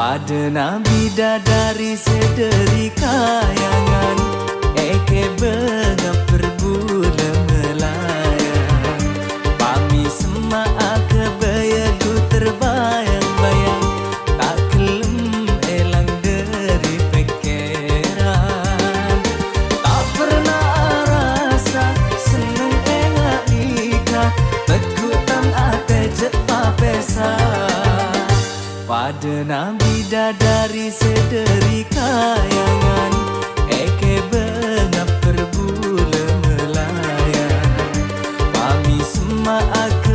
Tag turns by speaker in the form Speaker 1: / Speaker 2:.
Speaker 1: Pada nabi dari sederi Pada nabi dari sederi kayangan. Eke bengap berbula melayan Pami semak kebaya